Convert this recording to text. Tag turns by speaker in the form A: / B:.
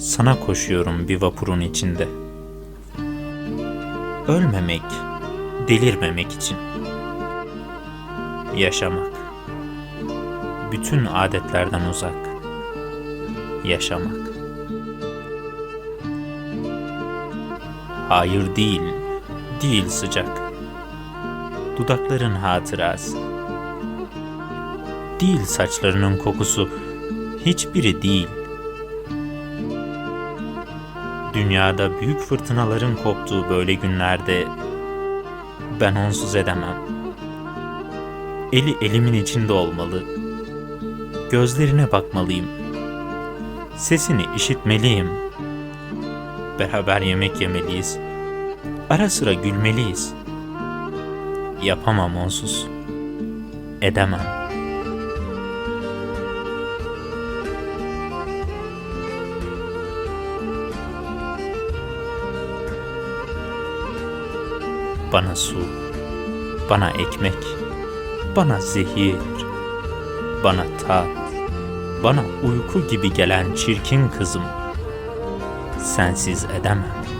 A: Sana koşuyorum bir vapurun içinde. Ölmemek, delirmemek için. Yaşamak. Bütün adetlerden uzak. Yaşamak. Hayır değil, değil sıcak. Dudakların hatırası. Değil saçlarının kokusu, hiçbiri değil. Dünyada büyük fırtınaların koptuğu böyle günlerde ben onsuz edemem. Eli elimin içinde olmalı. Gözlerine bakmalıyım. Sesini işitmeliyim. Beraber yemek yemeliyiz. Ara sıra gülmeliyiz. Yapamam onsuz. Edemem. Bana su, bana ekmek, bana zehir, bana tat, bana uyku gibi gelen çirkin kızım. Sensiz edemem.